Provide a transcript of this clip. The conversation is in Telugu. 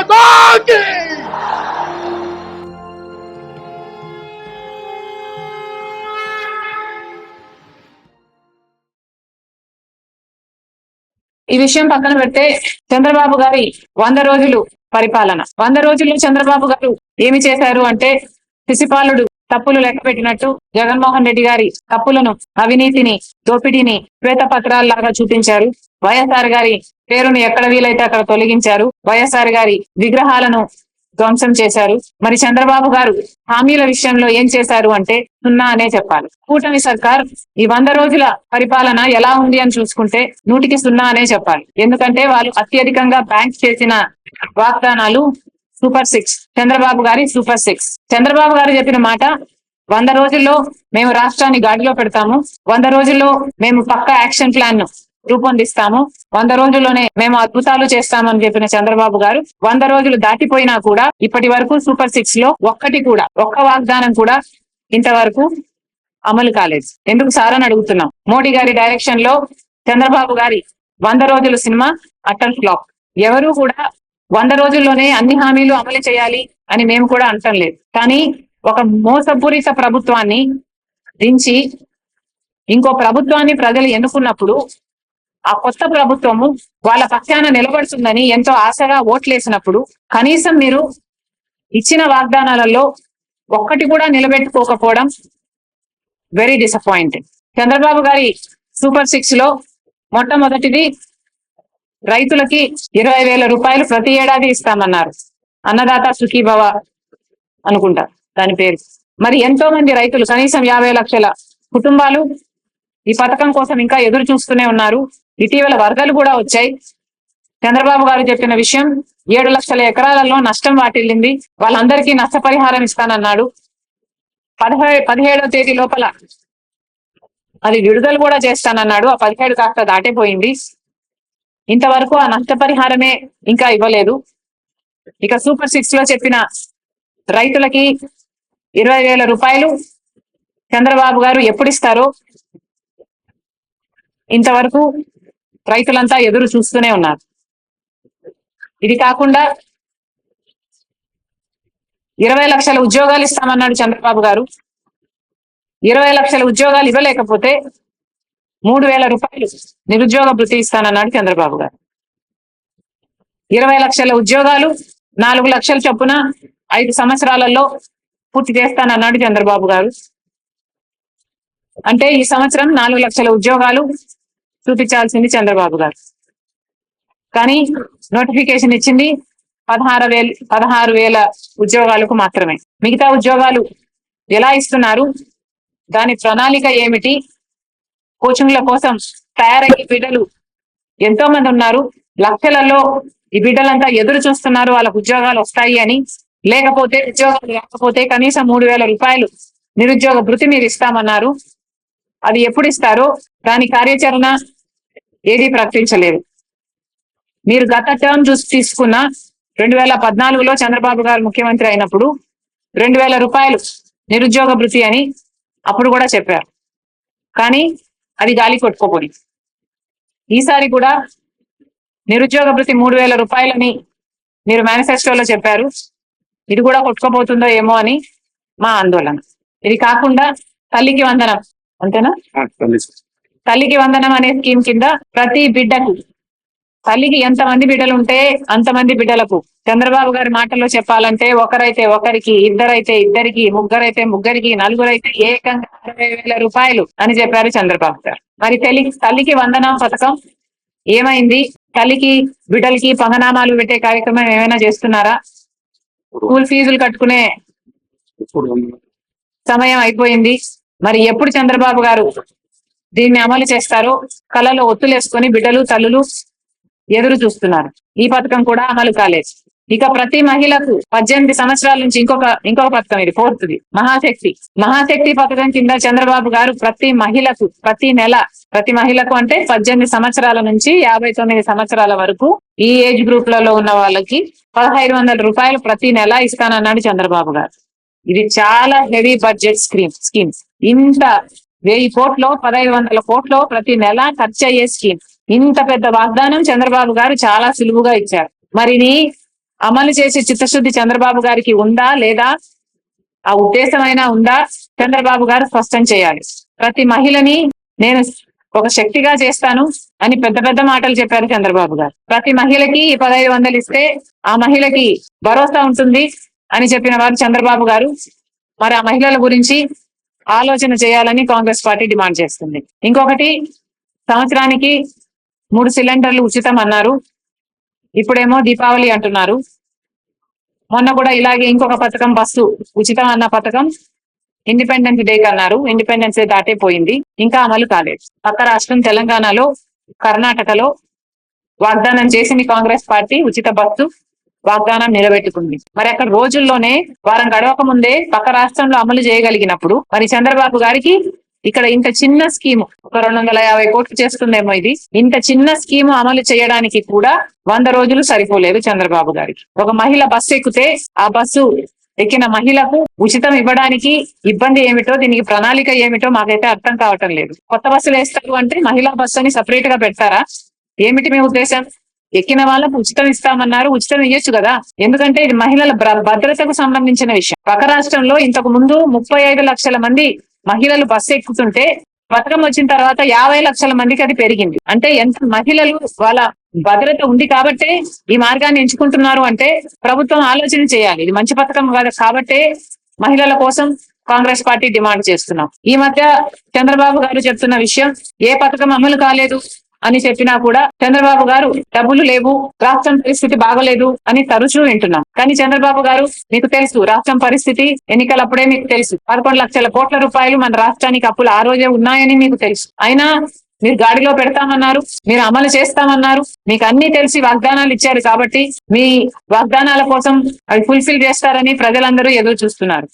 మాతాకి ఈ విషయం పక్కన పెడితే చంద్రబాబు గారి వంద రోజులు పరిపాలన. వంద రోజుల్లో చంద్రబాబు గారు ఏమి చేశారు అంటే శిశుపాలుడు తప్పులు లెక్క పెట్టినట్టు జగన్మోహన్ రెడ్డి గారి తప్పులను అవినీతిని దోపిడీని శ్వేత పత్రాల్లాగా చూపించారు. వైఎస్ఆర్ గారి పేరును ఎక్కడ వీలైతే అక్కడ తొలగించారు. వైఎస్ఆర్ గారి విగ్రహాలను ధ్వంసం చేశారు. మరి చంద్రబాబు గారు హామీల విషయంలో ఏం చేశారు అంటే సున్నా అనే చెప్పాలి. కూటమి సర్కార్ ఈ వంద రోజుల పరిపాలన ఎలా ఉంది అని చూసుకుంటే నూటికి సున్నా అనే చెప్పాలి. ఎందుకంటే వాళ్ళు అత్యధికంగా బ్యాంక్ చేసిన వాగ్దానాలు సూపర్ సిక్స్. చంద్రబాబు గారి సూపర్ సిక్స్. చంద్రబాబు గారు చెప్పిన మాట వంద రోజుల్లో మేము రాష్ట్రాన్ని గాడిలో పెడతాము. వంద రోజుల్లో మేము పక్క యాక్షన్ ప్లాన్ను రూపొందిస్తాము. వంద రోజుల్లోనే మేము అద్భుతాలు చేస్తామని చెప్పిన చంద్రబాబు గారు వంద రోజులు దాటిపోయినా కూడా ఇప్పటి వరకు సూపర్ సిక్స్లో ఒక్కటి కూడా ఒక్క వాగ్దానం కూడా ఇంతవరకు అమలు కాలేదు. ఎందుకు సార్ అని అడుగుతున్నాం. మోడీ గారి డైరెక్షన్లో చంద్రబాబు గారి వంద రోజుల సినిమా అటల్ ఫ్లాప్. ఎవరు కూడా వంద రోజుల్లోనే అన్ని హామీలు అమలు చేయాలి అని మేము కూడా అంటం లేదు. కానీ ఒక మోసపూరిత ప్రభుత్వాన్ని దించి ఇంకో ప్రభుత్వాన్ని ప్రజలు ఎన్నుకున్నప్పుడు ఆ కొత్త ప్రభుత్వము వాళ్ళ పక్షాన నిలబడుతుందని ఎంతో ఆశగా ఓట్లేసినప్పుడు కనీసం మీరు ఇచ్చిన వాగ్దానాలలో ఒక్కటి కూడా నిలబెట్టుకోకపోవడం వెరీ డిసప్పాయింటెడ్ చంద్రబాబు గారి సూపర్ సిక్స్లో మొట్టమొదటిది రైతులకి ఇరవై వేల రూపాయలు ప్రతి ఏడాది ఇస్తామన్నారు. అన్నదాత సుఖీభవ అనుకుంటా దాని పేరు. మరి ఎంతో మంది రైతులు కనీసం యాభై లక్షల కుటుంబాలు ఈ పథకం కోసం ఇంకా ఎదురు చూస్తూనే ఉన్నారు. ఇటీవల వరదలు కూడా వచ్చాయి. చంద్రబాబు గారు చెప్పిన విషయం ఏడు లక్షల ఎకరాలలో నష్టం వాటిల్లింది. వాళ్ళందరికీ నష్టపరిహారం ఇస్తానన్నాడు. పదహే పదిహేడవ తేదీ లోపల అది విడుదల కూడా చేస్తానన్నాడు. ఆ పదిహేడు కాస్త దాటిపోయింది. ఇంతవరకు ఆ నష్టపరిహారమే ఇంకా ఇవ్వలేదు. ఇక సూపర్ సిక్స్లో చెప్పిన రైతులకి ఇరవై వేల రూపాయలు చంద్రబాబు గారు ఎప్పుడు ఇస్తారో ఇంతవరకు రైతులంతా ఎదురు చూస్తూనే ఉన్నారు. ఇది కాకుండా ఇరవై లక్షల ఉద్యోగాలు ఇస్తామన్నాడు చంద్రబాబు గారు. ఇరవై లక్షల ఉద్యోగాలు ఇవ్వలేకపోతే మూడు వేల రూపాయలు నిరుద్యోగ భృతి ఇస్తానన్నాడు చంద్రబాబు గారు. ఇరవై లక్షల ఉద్యోగాలు నాలుగు లక్షల చొప్పున ఐదు సంవత్సరాలలో పూర్తి చేస్తానన్నాడు చంద్రబాబు గారు. అంటే ఈ సంవత్సరం నాలుగు లక్షల ఉద్యోగాలు చూపించాల్సింది చంద్రబాబు గారు. కానీ నోటిఫికేషన్ ఇచ్చింది పదహారు వేలు పదహారు వేల ఉద్యోగాలకు మాత్రమే. మిగతా ఉద్యోగాలు ఎలా ఇస్తున్నారు? దాని ప్రణాళిక ఏమిటి? కోచింగ్ల కోసం తయారయ్యే బిడ్డలు ఎంతో మంది ఉన్నారు? లక్షలలో ఈ బిడ్డలంతా ఎదురు చూస్తున్నారు వాళ్ళకు ఉద్యోగాలు వస్తాయి అని. లేకపోతే ఉద్యోగాలు లేకపోతే కనీసం మూడు వేల రూపాయలు నిరుద్యోగ భృతి మీరు ఇస్తామన్నారు. అది ఎప్పుడు ఇస్తారో దాని కార్యాచరణ ఏది ప్రకటించలేదు. మీరు గత టర్మ్ చూసి తీసుకున్న రెండు వేల పద్నాలుగులో చంద్రబాబు గారు ముఖ్యమంత్రి అయినప్పుడు రెండు వేల రూపాయలు నిరుద్యోగ భృతి అని అప్పుడు కూడా చెప్పారు. కానీ అది గాలి కొట్టుకోపోయింది ఈసారి కూడా నిరుద్యోగ భృతి మూడు వేల రూపాయలని మీరు మేనిఫెస్టోలో చెప్పారు. ఇది కూడా కొట్టుకోబోతుందో ఏమో అని మా ఆందోళన. ఇది కాకుండా తల్లికి వందనం. అంతేనా? తల్లికి వందనం అనే స్కీమ్ కింద ప్రతి బిడ్డకు తల్లికి ఎంతమంది బిడ్డలు ఉంటే అంతమంది బిడ్డలకు. చంద్రబాబు గారి మాటల్లో చెప్పాలంటే ఒకరైతే ఒకరికి ఇద్దరైతే ఇద్దరికి ముగ్గురైతే ముగ్గురికి నలుగురైతే ఏకంగా అరవై వేల రూపాయలు అని చెప్పారు చంద్రబాబు గారు మరి తల్లి తల్లికి వందనం పథకం ఏమైంది? తల్లికి బిడ్డలకి పంగనామాలు పెట్టే కార్యక్రమం ఏమైనా చేస్తున్నారా? స్కూల్ ఫీజులు కట్టుకునే సమయం అయిపోయింది. మరి ఎప్పుడు చంద్రబాబు గారు దీన్ని అమలు చేస్తారో కళలో ఒత్తులేసుకొని బిడ్డలు తల్లులు ఎదురు చూస్తున్నారు. ఈ పథకం కూడా అమలు కాలేదు. ఇక ప్రతి మహిళకు పద్దెనిమిది సంవత్సరాల నుంచి ఇంకొక ఇంకొక పథకం ఇది ఫోర్త్ది మహాశక్తి. మహాశక్తి పథకం కింద చంద్రబాబు గారు ప్రతి మహిళకు ప్రతి నెల ప్రతి మహిళకు అంటే పద్దెనిమిది సంవత్సరాల నుంచి యాభై తొమ్మిది సంవత్సరాల వరకు ఈ ఏజ్ గ్రూప్లలో ఉన్న వాళ్ళకి పదహైదు వందల రూపాయలు ప్రతి నెల ఇస్తానన్నాడు చంద్రబాబు గారు. ఇది చాలా హెవీ బడ్జెట్ స్కీమ్ స్కీమ్స్. ఇంత వెయ్యి కోట్లు పదహైదు వందల కోట్లు ప్రతి నెల ఖర్చు అయ్యే స్కీమ్. ఇంత పెద్ద వాగ్దానం చంద్రబాబు గారు చాలా సులువుగా ఇచ్చారు. మరిని అమలు చేసే చిత్తశుద్ధి చంద్రబాబు గారికి ఉందా లేదా? ఆ ఉద్దేశమైనా ఉందా? చంద్రబాబు గారు స్పష్టం చేయాలి. ప్రతి మహిళని నేను ఒక శక్తిగా చేస్తాను అని పెద్ద పెద్ద మాటలు చెప్పారు చంద్రబాబు గారు. ప్రతి మహిళకి ఈ పదహైదు వందలు ఇస్తే ఆ మహిళకి భరోసా ఉంటుంది అని చెప్పిన వారు చంద్రబాబు గారు. మరి ఆ మహిళల గురించి ఆలోచన చేయాలని కాంగ్రెస్ పార్టీ డిమాండ్ చేస్తుంది. ఇంకొకటి సంవత్సరానికి మూడు సిలిండర్లు ఉచితం అన్నారు. ఇప్పుడేమో దీపావళి అంటున్నారు. మొన్న కూడా ఇలాగే ఇంకొక పథకం బస్సు ఉచితం అన్న పథకం ఇండిపెండెన్స్ డే అన్నారు. ఇండిపెండెన్స్ డే దాటే పోయింది. ఇంకా అమలు కాలేదు. పక్క రాష్ట్రం తెలంగాణలో కర్ణాటకలో వాగ్దానం చేసింది కాంగ్రెస్ పార్టీ ఉచిత బస్సు. వాగ్దానం నిలబెట్టుకుంది. మరి అక్కడ రోజుల్లోనే వారం గడవక ముందే పక్క రాష్ట్రంలో అమలు చేయగలిగినప్పుడు మరి చంద్రబాబు గారికి ఇక్కడ ఇంత చిన్న స్కీమ్ ఒక రెండు వందల యాభై కోట్లు చేస్తుందేమో ఇది. ఇంత చిన్న స్కీమ్ అమలు చేయడానికి కూడా వంద రోజులు సరిపోలేదు చంద్రబాబు గారికి. ఒక మహిళ బస్సు ఎక్కితే ఆ బస్సు ఎక్కిన మహిళకు ఉచితం ఇవ్వడానికి ఇబ్బంది ఏమిటో దీనికి ప్రణాళిక ఏమిటో మాకైతే అర్థం కావటం లేదు. కొత్త బస్సులు వేస్తారు అంటే మహిళా బస్సు అని సపరేట్గా పెడతారా? ఏమిటి మీ ఉద్దేశం? ఎక్కిన వాళ్ళకు ఉచితం ఇస్తామన్నారు. ఉచితం ఇయ్యొచ్చు కదా? ఎందుకంటే ఇది మహిళల భద్రతకు సంబంధించిన విషయం. పక్క రాష్ట్రంలో ఇంతకు ముందు ముప్పై ఐదు లక్షల మంది మహిళలు బస్సు ఎక్కుతుంటే పథకం వచ్చిన తర్వాత యాభై లక్షల మందికి అది పెరిగింది. అంటే ఎంత మహిళలు వాళ్ళ భద్రత ఉంది కాబట్టే ఈ మార్గాన్ని ఎంచుకుంటున్నారు అంటే ప్రభుత్వం ఆలోచన చేయాలి. ఇది మంచి పథకం కాదు కాబట్టే మహిళల కోసం కాంగ్రెస్ పార్టీ డిమాండ్ చేస్తున్నాం. ఈ మధ్య చంద్రబాబు గారు చెప్తున్న విషయం ఏ పథకం అమలు కాలేదు అని చెప్పినా కూడా చంద్రబాబు గారు డబ్బులు లేవు రాష్ట్రం పరిస్థితి బాగలేదు అని తరచూ వింటున్నాం. కానీ చంద్రబాబు గారు మీకు తెలుసు రాష్ట్రం పరిస్థితి ఎన్నికలప్పుడే మీకు తెలుసు. పదకొండు లక్షల కోట్ల రూపాయలు మన రాష్ట్రానికి అప్పులు ఆ రోజే ఉన్నాయని మీకు తెలుసు. అయినా మీరు గాడిలో పెడతామన్నారు మీరు అమలు చేస్తామన్నారు మీకు అన్ని తెలిసి వాగ్దానాలు ఇచ్చారు కాబట్టి మీ వాగ్దానాల కోసం అవి ఫుల్ఫిల్ చేస్తారని ప్రజలందరూ ఎదురు చూస్తున్నారు.